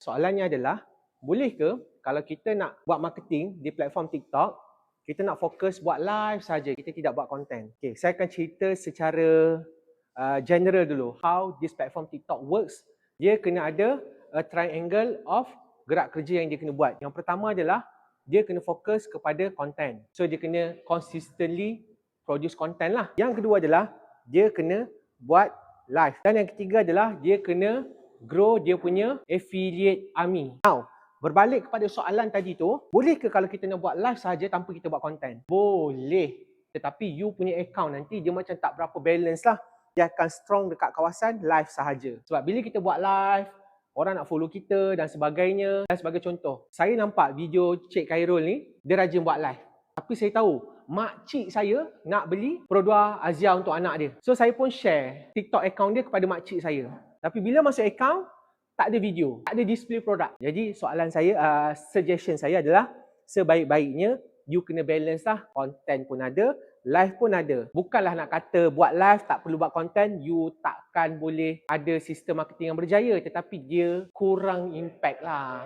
Soalannya adalah, boleh ke kalau kita nak buat marketing di platform TikTok, kita nak fokus buat live saja, kita tidak buat content. Okay, saya akan cerita secara uh, general dulu how this platform TikTok works. Dia kena ada a triangle of gerak kerja yang dia kena buat. Yang pertama adalah dia kena fokus kepada content. So dia kena consistently produce content lah. Yang kedua adalah dia kena buat live. Dan yang ketiga adalah dia kena grow dia punya affiliate army. Now, berbalik kepada soalan tadi tu, boleh ke kalau kita nak buat live saja tanpa kita buat content? Boleh. Tetapi you punya account nanti dia macam tak berapa balance lah. Dia akan strong dekat kawasan live sahaja. Sebab bila kita buat live, orang nak follow kita dan sebagainya. Dan sebagai contoh, saya nampak video Cik Khairul ni, dia rajin buat live. Tapi saya tahu, mak cik saya nak beli produk Azia untuk anak dia. So saya pun share TikTok account dia kepada mak cik saya. Tapi bila masuk account, tak ada video, tak ada display produk. Jadi soalan saya, uh, suggestion saya adalah sebaik-baiknya you kena balance lah. Content pun ada, live pun ada. Bukanlah nak kata buat live tak perlu buat content, you takkan boleh ada sistem marketing yang berjaya tetapi dia kurang impact lah.